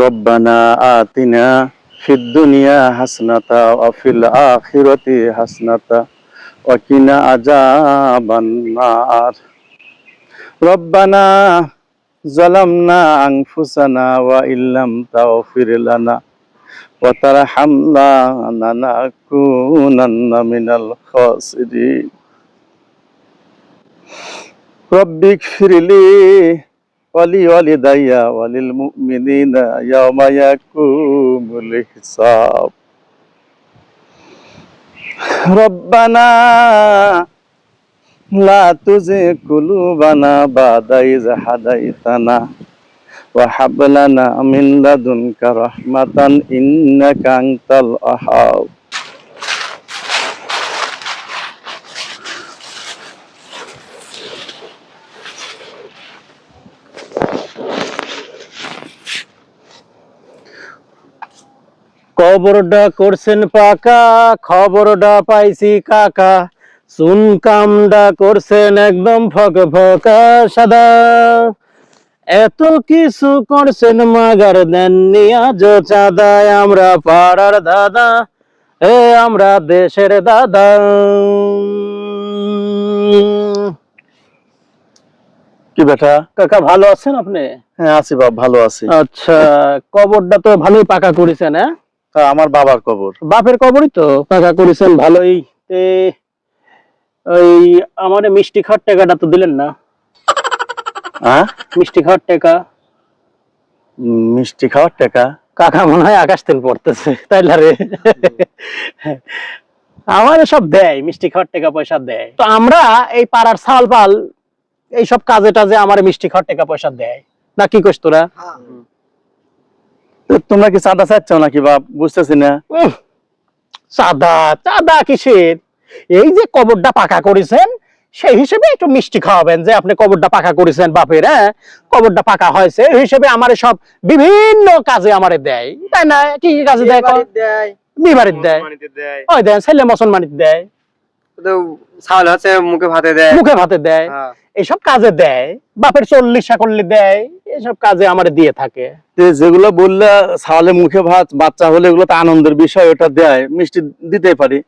রব্বানা আতিনা ফিদ দুনিয়া হাসনাতা অফিল আখিরতি হাসনাতা অকিনা আজাবান্নার রব্বানা জলামনা আংফুসানা ওয়া ইল্লাম তাগফির লানা ওয়া তারহামনা লানাকুনান্না মিনাল খাসিরিন। রব্বিক ফিরলি لي ولوالدي وللمؤمنين يوم يقوم الحساب. ربنا لا تزغ قلوبنا بعد إذ هديتنا وهب لنا من لدنك رحمة إنك أنت الوهاب. কবরটা করছেন পাকা খবরটা পাইছি কাকা। চুন কামডা করছেন একদম ফক ফকা সাদা। এত কিছু করছেন মাগার দেননি আজ চাঁদায় আমরা পাড়ার দাদা এ আমরা দেশের দাদা। কি বেটা কাকা ভালো আছেন আপনি? হ্যাঁ আছি বাপ ভালো আছি। আচ্ছা কবরটা তো ভালোই পাকা করেছেন হ্যাঁ? তা আমার বাবার কবর। বাপের কবরই তো? পাকা করেছেন ভালোই। তে ওই আমার মিষ্টি খাওয়ার টাকাটা তো দিলেন না। হ্যাঁ? মিষ্টি খাওয়ার টাকা। মিষ্টি খাওয়ার টাকা? কাকা মনে হয় আকাশ তেল পড়তেছে তাই না রে? আমার সব দেয় মিষ্টি খাওয়ার টাকা পয়সা দেয়। তো আমরা এই পাড়ার সাল পাল এইসব কাজে টাজে আমার মিষ্টি খাওয়ার টাকা পয়সা দেয়। না কি কইস তোরা? তো তোমরা কি চাঁদা চাচ্ছ নাকি বাপ বুঝতেছি না? চাঁদা চাঁদা কিসের? এই যে কবরটা পাকা করেছেন সেই হিসেবে একটু মিষ্টি খাওয়াবেন যে আপনি কবরটা পাকা করেছেন বাপের হ্যাঁ? কবরটা পাকা হয়েছে এই হিসেবে আমারে সব বিভিন্ন কাজে আমারে দেয়। তাই না? কি কি কাজে দেয়? বিয়ে দেয়। ওই দেয় ছেলে মুসলমানিতে দেয়। মুখে ভাতে দেয়। মুখে ভাতে দেয়। হ্যাঁ। এইসব কাজে দেয়। বাপের চল্লিশা করলে দেয়। এইসব কাজে আমার দিয়ে থাকে। যেগুলো বললে ছাওয়ালে মুখে ভাত বাচ্চা হলে এগুলো তো আনন্দের বিষয় ওটা দেয় মিষ্টি দিতে পারি।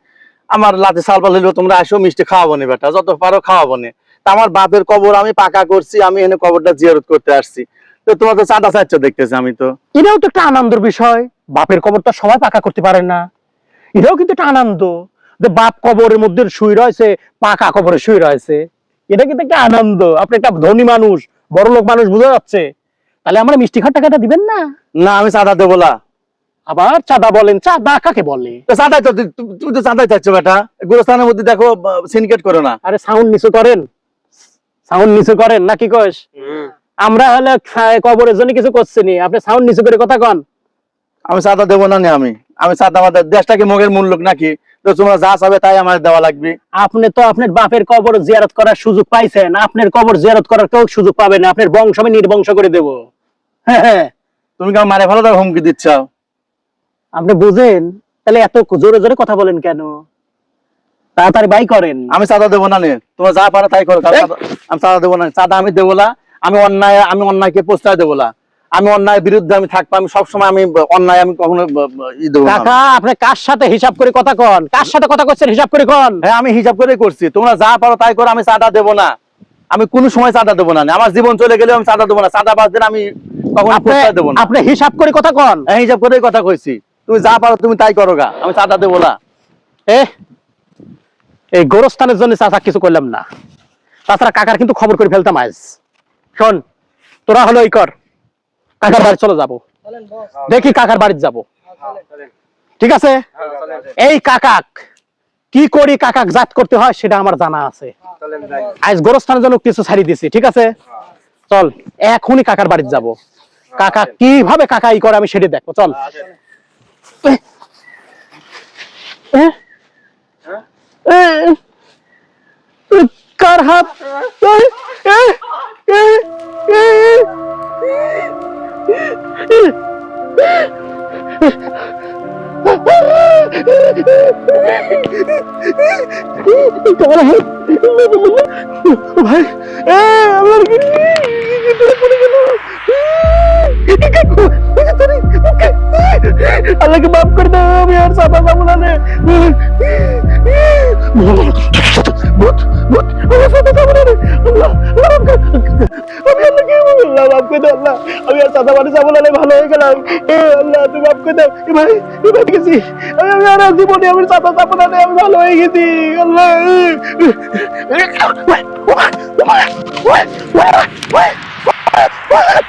আমার লাতে সাল পাল হইলেও তোমরা আসো মিষ্টি খাওয়াবো না বেটা যত পারো খাওয়াবো না। তা আমার বাপের কবর আমি পাকা করছি আমি এখানে কবরটা জিয়ারত করতে আসছি। তো তোমার তো চাঁদা চাচ্ছ দেখতেছি আমি তো। এটাও তো একটা আনন্দের বিষয়। বাপের কবরটা সবাই পাকা করতে পারে না। এটাও কিন্তু একটা আনন্দ যে বাপ কবরের মধ্যে শুয়ে রয়েছে পাকা কবরে শুয়ে রয়েছে। এটা কিন্তু একটা আনন্দ। আপনি একটা ধনী মানুষ বড় লোক মানুষ বোঝা যাচ্ছে। তাহলে আমরা মিষ্টি খাওয়ার টাকাটা দিবেন না? না আমি চাঁদা দেবো না। আবার চাঁদা বলেন চাঁদা কাকে বলে? তো চাঁদাই তো তুমি তো চাঁদাই চাচ্ছ বেটা। গুরস্থানের মধ্যে দেখো সিনকেট করো না। আরে সাউন্ড নিচু করেন। সাউন্ড নিচু করেন না কি কস আমরা হলে কবরের জন্য কিছু করছি নি। আপনি সাউন্ড নিচু করে কথা কন। আমি চাঁদা দেবো না নে আমি। আমি চাঁদা আমাদের দেশটাকে মগের মূল লোক নাকি? তোমরা যা চাবে তাই আমার দেওয়া লাগবে। আপনি তো আপনার বাপের কবর জিয়ারত করার সুযোগ পাইছেন আপনার কবর জিয়ারত করার কেউ সুযোগ পাবে না আপনার বংশ আমি নির্বংশ করে দেব। হ্যাঁ হ্যাঁ। তুমি কি আমার মারে ভালো তার হুমকি দিচ্ছ? আপনি বুঝেন তাহলে এত জোরে জোরে কথা বলেন কেন? তাড়াতাড়ি বাই করেন। আমি চাঁদা দেবো না তোমরা যা পারো তাই করো। আমি চাঁদা দেবো না। চাঁদা আমি দেবো না আমি অন্যায় আমি অন্যায়কে প্রশ্রয় দেবো না। আমি অন্যায়ের বিরুদ্ধে আমি থাকব আমি সবসময় আমি অন্যায় আমি কখনো কাকা আপনি কার সাথে হিসাব করে কথা কন? কার সাথে কথা করছেন হিসাব করে কন? হ্যাঁ আমি হিসাব করে করছি। তোমরা যা পারো তাই করো আমি চাঁদা দেবো না। আমি কোনো সময় চাঁদা দেবো না। আমার জীবন চলে গেলে আমি চাঁদা দেবো না। চাঁদা বাদ দিন আমি কখনো দেবো না। আপনি হিসাব করে কথা কন। হ্যাঁ হিসাব করেই কথা কইছি। তুমি যা পারো তুমি তাই করো গা। আমি চাঁদা দেবো না। এ এই গোরস্থানের জন্য চাচা কিছু করলাম না। তাছাড়া কাকার কিন্তু খবর করে ফেলতাম আজ। শোন তোরা হলো এই কর। কাকার বাড়ি চলে যাব। দেখি কাকার বাড়িতে যাব। ঠিক আছে? এই কাকাক, কি করি কাকাক জাত করতে হয় সেটা আমার জানা আছে। আজ গোরস্থানের জন্য কিছু ছাড়ি দিছি, ঠিক আছে? চল, এখনই কাকার বাড়িতে যাব। কাকা কীভাবে কাকা ই করে আমি সেটা দেখব, চল? কার হাত? ভাই আমার পড়ে গেল আল্লাহকে মাফ করে দাও আমি আর সাদা সামলানে ভূত ভূত আমার সাথে আমি আর সাদা মানুষ যাব না ভালো হয়ে গেলাম এ আল্লাহ তুমি মাফ করে আর জীবনে আমি সাদা যাব না আমি ভালো হয়ে গেছি What? What? What? What? What? What?